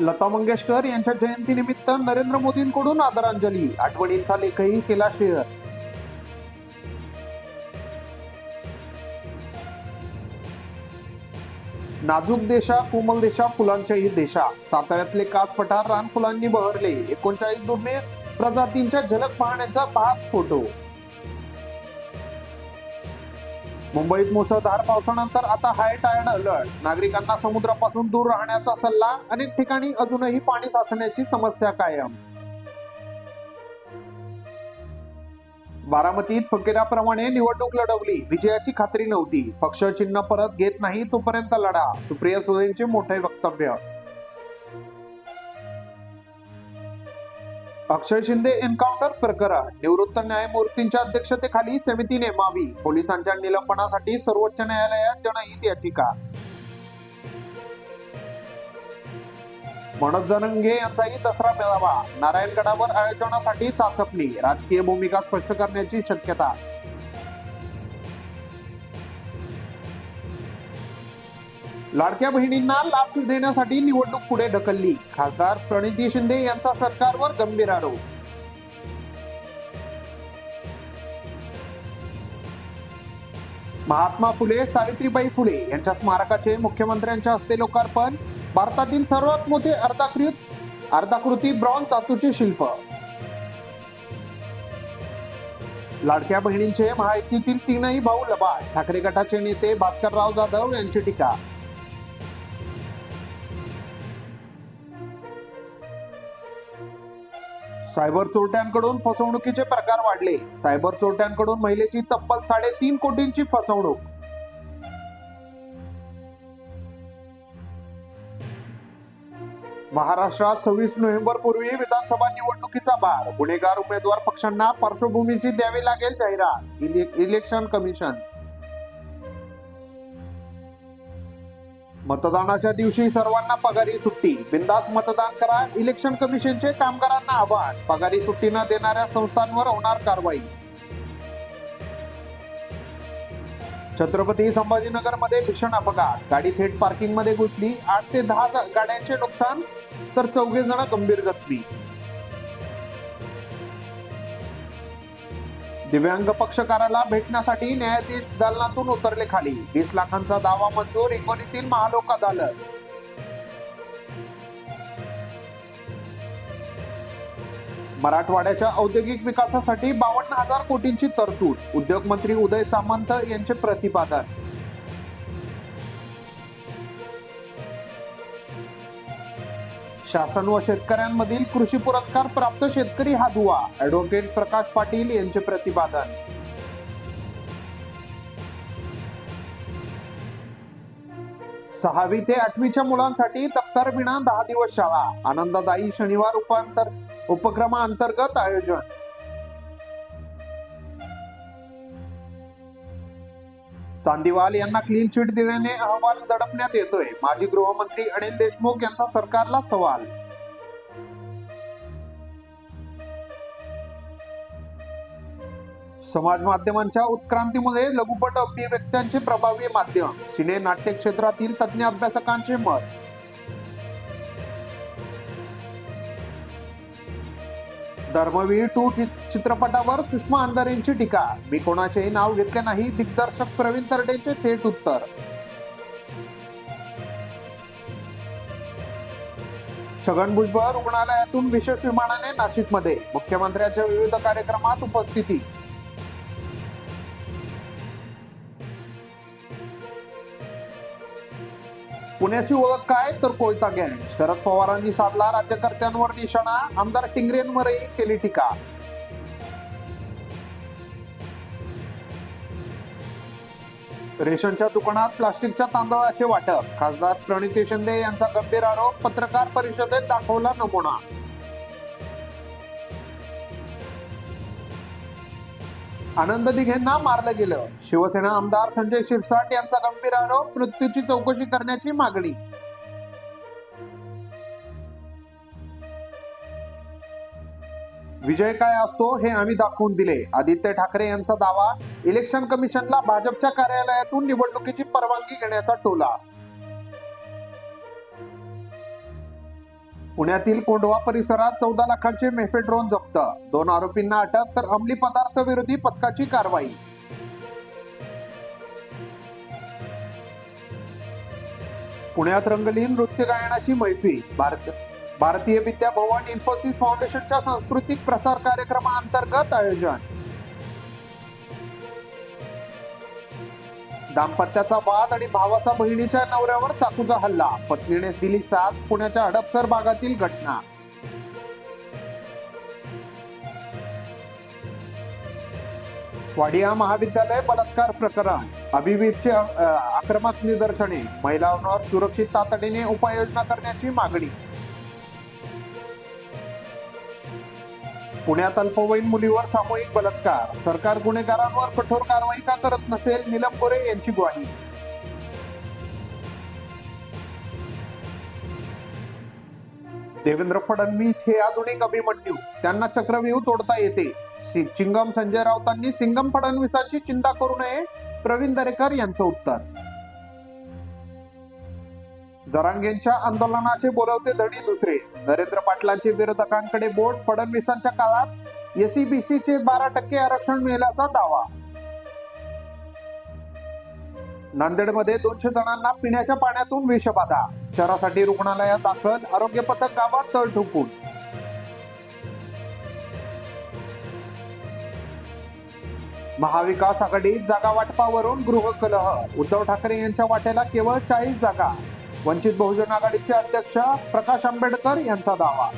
लता मंगेशकर यांच्या जयंतीनिमित्त नरेंद्र मोदींकडून आदरांजली. आठवणींचा लेखही केला शेअर. नाजूक देशा कोमल देशा फुलांच्याही देशा. साताऱ्यातले कास पठार रानफुलांनी बहरले. एकोणचाळीस दुर्मिळ प्रजातींच्या झलक पाहण्याचा पाच फोटो. मुंबईत मुसळधार पावसानंतर आता हाय टायर्ड अलर्ट नागरिकांना समुद्रापासून दूर राहण्याचा सल्ला अनेक ठिकाणी अजूनही पाणी साचण्याची समस्या कायम. बारामतीत फकीराप्रमाणे निवडणूक लढवली. विजयाची खात्री नव्हती. पक्ष चिन्ह परत घेत नाही तोपर्यंत लढा. सुप्रिया सुळेंचे मोठे वक्तव्य. अक्षय शिंदे एन्काउंटर प्रकरण निवृत्त न्यायमूर्तींच्या अध्यक्षतेखाली समिती नेमावी पोलिसांच्या निलंबनासाठी सर्वोच्च न्यायालयात जनहित याचिका. मनोज जनंगे यांचाही दसरा मेळावा नारायणगडावर आयोजनासाठी चाचपणी राजकीय भूमिका स्पष्ट करण्याची शक्यता. लाडक्या बहिणींना लाच देण्यासाठी निवडणूक पुढे ढकलली. खासदार प्रणिती शिंदे यांचा सरकारवर गंभीर आरोप. महात्मा फुले सावित्रीबाई फुले यांच्या स्मारकाचे मुख्यमंत्र्यांच्या हस्ते लोकार्पण. भारतातील सर्वात मोठे अर्धाकृत अर्धाकृती ब्रॉन्झ धातूचे शिल्प. लाडक्या बहिणींचे महायुतीतील तीनही भाऊ लबाड. ठाकरे गटाचे नेते भास्करराव जाधव यांची टीका. सायबर चोरट्यांकडून फसवणुकीचे प्रकार वाढले. सायबर चोरट्यांकडून महिलेची तब्बल साडेतीन कोटींची फसवणूक. महाराष्ट्रात सव्वीस नोव्हेंबर पूर्वी विधानसभा निवडणुकीचा भार गुन्हेगार उमेदवार पक्षांना पार्श्वभूमीची द्यावी लागेल जाहिरात. इले- इलेक्शन कमिशन. मतदानाच्या दिवशी सर्वांना पगारी सुट्टी. बिंदास मतदान करा. इलेक्शन कमिशनचे कामगारांना आव्हान. पगारी सुट्टी न देणाऱ्या संस्थांवर होणार कारवाई. छत्रपती संभाजीनगरमध्ये भीषण अपघात. गाडी थेट पार्किंगमध्ये घुसली. आठ ते दहा ज- गाड्यांचे नुकसान तर चौघे जण गंभीर जखमी. दिव्यांग पक्षकाराला भेटण्यासाठी न्यायाधीश दालनातून उतरले खाली. वीस लाखांचा दावा मंजूर हिंगोलीतील महालोक अदालत मराठवाड्याच्या औद्योगिक विकासासाठी बावन्न हजार कोटींची तरतूद. उद्योग मंत्री उदय सामंत यांचे प्रतिपादन. शासन व शेतकऱ्यांमधील कृषी पुरस्कार प्राप्त शेतकरी हा दुवा. ऍडव्होकेट प्रकाश पाटील यांचे प्रतिपादन. सहावी ते आठवीच्या मुलांसाठी दप्तर विना दहा दिवस शाळा. आनंददायी शनिवार उपांतर उपक्रमाअंतर्गत आयोजन. चांदीवाल यांना क्लीन चिट दिल्याने अहवाल दडपण्यात येतोय. माजी गृहमंत्री अनिल देशमुख यांचा सरकारला सवाल. समाज माध्यमांच्या उत्क्रांतीमुळे लघुपट अभिव्यक्त्यांचे प्रभावी माध्यम सिने नाट्य क्षेत्रातील तज्ज्ञ अभ्यासकांचे मत. धर्मवीर टू चित्रपटावर सुषमा अंधारेंची टीका. मी कोणाचेही नाव घेतले नाही दिग्दर्शक प्रवीण तरडेंचे थेट उत्तर. छगन भुजबळ रुग्णालयातून विशेष विमानाने नाशिकमध्ये. मुख्यमंत्र्यांच्या विविध कार्यक्रमात उपस्थिती. पुण्याची ओळख काय तर कोयता गँग. शरद पवारांनी साधला राज्यकर्त्यांवर निशाणा आमदार टिंगरेंवरही केली टीका. रेशनच्या दुकानात प्लास्टिकच्या तांदळाचे वाटप. खासदार प्रणिती शिंदे यांचा गंभीर आरोप पत्रकार परिषदेत दाखवला नमुना. आनंद दिघेंना मारलं गेलं. शिवसेना आमदार संजय शिरसाट यांचा गंभीर आरोप मृत्यूची चौकशी करण्याची मागणी. विजय काय असतो हे आम्ही दाखवून दिले. आदित्य ठाकरे यांचा दावा इलेक्शन कमिशनला भाजपच्या कार्यालयातून निवडणुकीची परवानगी घेण्याचा टोला. पुण्यातील कोंढवा परिसरात चौदा लाखांचे मेफेड्रोन जप्त. दोन आरोपींना अटक तर अंमली पदार्थ विरोधी पथकाची कारवाई. पुण्यात रंगली नृत्य गायनाची मैफी. भारत भारतीय विद्या भवन इन्फोसिस फाउंडेशनच्या सांस्कृतिक प्रसार कार्यक्रमाअंतर्गत आयोजन. दाम्पत्याचा वाद आणि भावाचा बहिणीच्या नवऱ्यावर चाकूचा हल्ला. पत्नीने दिली साथ पुण्याच्या हडपसर भागातील घटना. वाडिया महाविद्यालय बलात्कार प्रकरण. अभिवीपचे आक्रमक निदर्शने. महिलांवर सुरक्षित तातडीने उपाययोजना करण्याची मागणी. पुण्यात अल्पवयीन मुलीवर सामूहिक बलात्कार. सरकार गुन्हेगारांवर कठोर कारवाई का करत नसेल? नीलम गोरे यांची ग्वाही. देवेंद्र फडणवीस हे आधुनिक अभिमन्यू. त्यांना चक्रव्यूह तोडता येते. चिंगम संजय राऊतांनी सिंगम फडणवीसांची चिंता करू नये प्रवीण दरेकर यांचं उत्तर. दरांगेंच्या आंदोलनाचे बोलवते धडी दुसरे. नरेंद्र पाटलांचे विरोधकांकडे बोट फडणवीसांच्या काळात एसीबीसी चे बारा टक्के आरक्षण मिळाल्याचा दावा. नांदेडमध्ये दोनशे जणांना पिण्याच्या पाण्यातून विषबाधा. उपचारासाठी रुग्णालयात दाखल आरोग्य पथक गावात तळ ठोकून. महाविकास आघाडीत जागा वाटपावरून गृहकलह. उद्धव ठाकरे यांच्या वाट्याला केवळ चाळीस जागा. वंचित बहुजन आघाडीचे अध्यक्ष प्रकाश आंबेडकर यांचा दावा.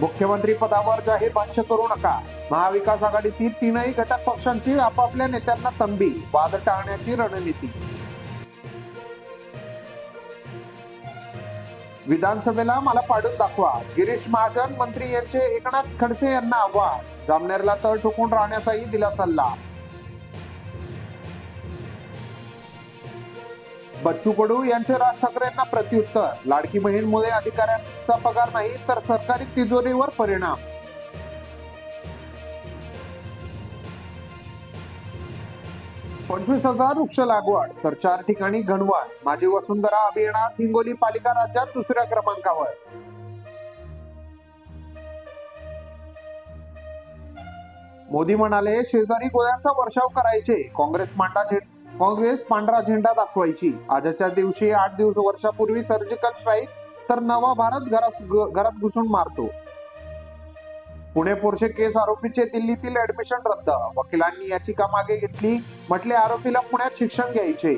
मुख्यमंत्री पदावर जाहीर भाष्य करू नका. महाविकास आघाडीतील तीनही घटक पक्षांची आपापल्या नेत्यांना तंबी वाद टाळण्याची रणनीती. विधानसभेला मला पाडून दाखवा. गिरीश महाजन मंत्री यांचे एकनाथ खडसे यांना आव्हान. जामनेरला तळ ठोकून राहण्याचाही दिला सल्ला. बच्चू कडू यांचे राज ठाकरेंना प्रत्युत्तर. लाडकी बहीणमुळे अधिकाऱ्यांचा पगार नाही तर सरकारी तिजोरीवर परिणाम. पंचवीस हजार वृक्ष लागवड तर चार ठिकाणी घणवाड माझी वसुंधरा अभियानात हिंगोली पालिका राज्यात दुसऱ्या क्रमांकावर. मोदी म्हणाले शेजारी गोळ्यांचा वर्षाव करायचे. काँग्रेस मांडा झेड काँग्रेस पांढरा झेंडा दाखवायची. आजच्या दिवशी आठ दिवस वर्षापूर्वी सर्जिकल स्ट्राईक तर नवा भारत घरात घरात घुसून मारतो. पुणे पोर्शे केस आरोपीचे दिल्लीतील ऍडमिशन रद्द. वकिलांनी याचिका मागे घेतली म्हटले आरोपीला पुण्यात शिक्षण घ्यायचे.